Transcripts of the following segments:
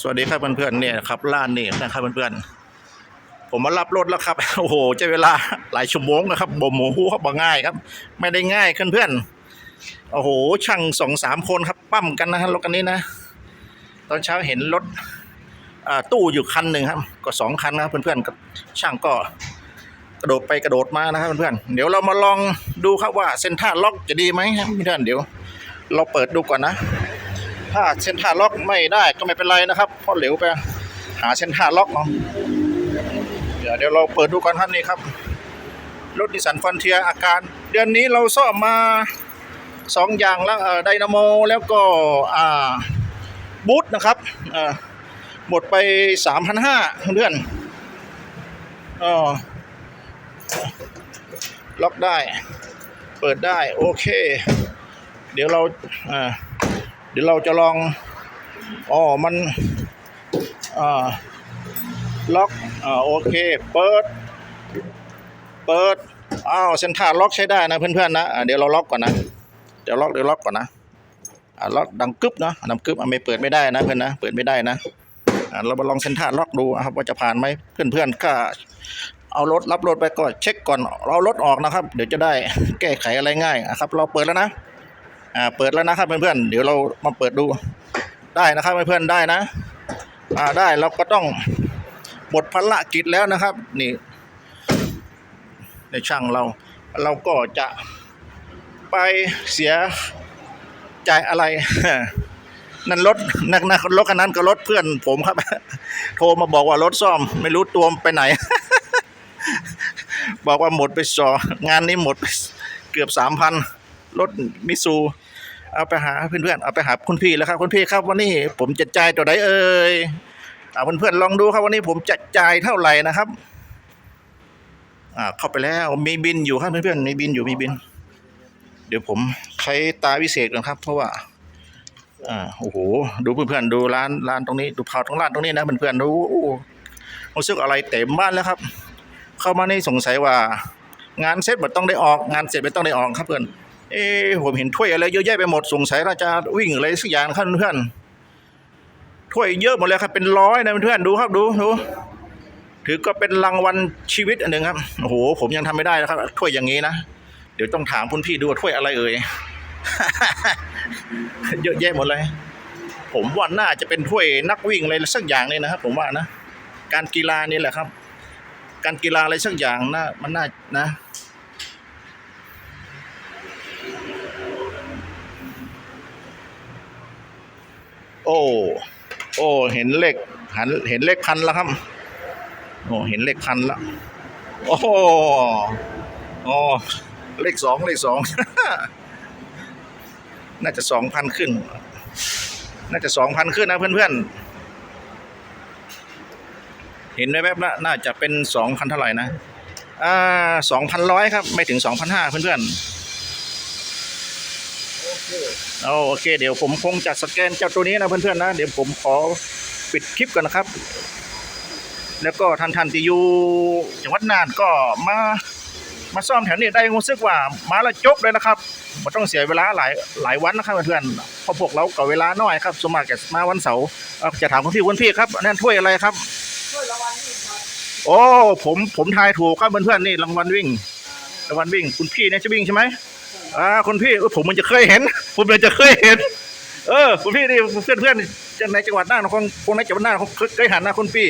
สวัสดีครับเพื่อนๆเนี่ยครับร้านนี่นะครับเพื่อนๆผมมารับรถแล้วครับโอ้โหใช้เวลาหลายชั่วโมงนะครับบ่หมูฮู้ครับบ่ง่ายครับ ไม่ได้ง่ายเพื่อนๆโอ้โหช่างสองสามคนครับปั้มกันนะฮะรถคันนี้นะ ตอนเช้าเห็นรถอ่าตู้อยู่คันหนึ่งครับ ก็สองคันนะครับเพื่อนๆช่างก็กระโดดไปกระโดดมานะครับเพื่อนๆเดี๋ยวเรามาลองดูครับว่าเส้นท่าล็อกจะดีไหมครับเพื่อนๆเดี๋ยว เราเปิดดูก่อนนะ ถ้าเส้นท่าล็อกไม่ได้ก็ไม่เป็นไรนะครับเพราะเหลวไปหาเส้นท่าล็อกเนาะเดี๋ยวเดี๋ยวเราเปิดดูก่อนครับนี่ครับ รถนิสันฟอนเทียอาการ เดือนนี้เราซ่อมมาสองอย่างแล้วเอ่อไดนาโมแล้วก็อ่าบูทนะครับอ่อหมดไปสามพันห้าเพื่อนอ๋อล็อกได้ เปิดได้ โอเค เดี๋ยวเราอ่า เดี๋ยวเราจะลองอ๋อมันอ่าล็อกอ่าโอเคเปิด เปิดอ้าวเส้นทาล็อกใช้ได้นะเพื่อนๆนะเดี๋ยวเราล็อกก่อนนะเดี๋ยวล็อกเดี๋ยวล็อกก่อนนะอ่าล็อกดังกึบเนาะดังกึบไม่เปิดไม่ได้นะเพื่อนนะเปิดไม่ได้นะอ่าเรามาลองเส้นทาล็อกดูนะครับว่าจะผ่านไหมเพื่อนๆก็เอารถรับรถไปก่อนเช็คก่อนเรารถออกนะครับ เดี๋ยวจะได้แก้ไขอะไรง่ายอะครับ เราเปิดแล้วนะ อ่าเปิดแล้วนะครับเพื่อนๆเดี๋ยวเรามาเปิดดูได้นะครับเพื่อนๆได้นะ อ่าได้เราก็ต้องหมดภารกิจแล้วนะครับ นี่ ในช่างเรา เราก็จะไปเสียใจายอะไร นั่นรถนักนักรถคันนั้นก็รถเพื่อนผมครับ โทรมาบอกว่ารถซ่อม ไม่รู้ตัวไปไหน บอกว่าหมดไปสองงานนี้หมดเกือบสามพันรถมิซู เอาไปหาเพื่อนๆเอาไปหาคุณพี่แล้วครับคุณพี่ครับวันนี้ผมจะจ่ายตัวไหนเอ่ยเอาเพื่อนๆลองดูครับวันนี้ผมจะจ่ายเท่าไหร่นะครับ อ่าเข้าไปแล้วมีบินอยู่ครับเพื่อนๆมีบินอยู่มีบิน เดี๋ยวผมใช้ตาวิเศษก่อนครับ เพราะว่าอ่าโอ้โหดูเพื่อนๆดูร้านร้านตรงนี้ ดูเผาตรงร้านตรงนี้นะเพื่อนๆดูโอ้โหรู้สึกอะไรเต็มบ้านแล้วครับ เข้ามาในสงสัยว่า งานเสร็จมันต้องได้ออกงานเสร็จไม่ต้องได้ออกครับเพื่อน เอ้ผมเห็นถ้วยอะไรเยอะแยะไปหมดสงสัยเราจะวิ่งอะไรสักอย่างครับเพื่อนถ้วยเยอะหมดเลยครับเป็นร้อยนะเพื่อนดูครับดูดูถือก็เป็นรางวัลชีวิตอันหนึ่งครับโอ้โหผมยังทำไม่ได้นะครับถ้วยอย่างนี้นะเดี๋ยวต้องถามคุณพี่ดูว่าถ้วยอะไรเอ่ยเยอะแยะหมดเลย ผมว่าน่าจะเป็นถ้วยนักวิ่งอะไรสักอย่างเลยนะครับ ผมว่านะ การกีฬานี่แหละครับ การกีฬาอะไรสักอย่างน่ามันน่านะ โอ้ โอ้ เห็นเลขหันเห็นเลขพันแล้วครับ โอ้ เห็นเลขพันแล้ว โอ้โอ้เลขสองเลขสอง น่าจะสองพันขึ้น น่าจะสองพันขึ้นนะเพื่อนๆ เห็นไหมแวบๆนะน่าจะเป็นสองพันเท่าไหร่นะ อ่าสองพันร้อยครับ ไม่ถึงสองพันห้าเพื่อนๆ เอาโอเค เดี๋ยวผมคงจะสแกนเจ้าตัวนี้นะเพื่อนๆนะ เดี๋ยวผมขอปิดคลิปก่อนนะครับ แล้วก็ท่านท่านที่อยู่จังหวัดน่านก็มามาซ่อมแถวนี้ได้รู้สึกว่ามาและจบเลยนะครับไม่ต้องเสียเวลาหลายหลายวันนะครับเพื่อนๆเพราะพวกเราก็เวลาน้อยครับสวนมากจะมาวันเสาร์เอ่อจะถามคุณพี่คุณพี่ครับนั่นถ้วยอะไรครับช่วยรางวัลนี่ครับโอ้ผมผมทายถูกครับเพื่อนๆนี่รางวัลวิ่งรางวัลวิ่ง คุณพี่เนี่ยจะวิ่งใช่ไหม อ่าคุณพี่เออผมมันจะเคยเห็น ผมมันจะเคยเห็น เออคุณพี่นี่เพื่อนเพื่อนๆจะในจังหวัดน่านคงคงในจังหวัดน่านคงเคยหันนะคุณพี่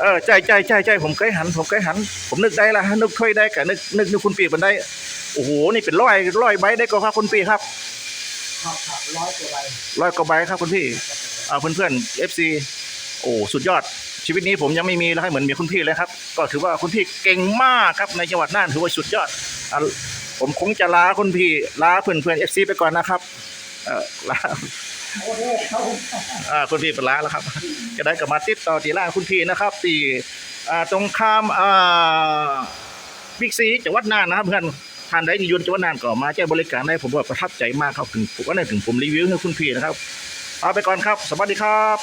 เออใช่ใช่ใช่ใช่ผมเคยหัน ผมเคยหัน ผมนึกได้ละนึกถ้วยได้กับนึกนึกนึกคุณพี่มันได้โอ้โหนี่เป็นร้อยร้อยใบได้ก็ครับคุณพี่ครับครับครับร้อยกว่าใบร้อยกว่าใบครับคุณพี่เอาเพื่อนเพื่อนเอฟซีโอ้สุดยอด ชีวิตนี้ผมยังไม่มีแล้วให้เหมือนมีคุณพี่เลยครับ ก็ถือว่าคุณพี่เก่งมากครับในจังหวัดน่านถือว่าสุดยอดอะ ผมคงจะลาคุณพี่ลาเพื่อนเพื่อนเอฟซีไปก่อนนะครับ เออลาโอเคครับผมอ่าคุณพี่เป็นลาแล้วครับจะได้กลับมาติดต่อที่ร้านคุณพี่นะครับที่อ่าตรงข้ามอ่าบิ๊กซีจังหวัดน่านนะครับเพื่อนท่านใดที่อยุนจังหวัดน่านก็มาแจ้งบริการได้ผมว่าประทับใจมากครับถึงผมว่าในถึงผมรีวิวให้คุณพี่นะครับเอาไปก่อนครับ สวัสดีครับ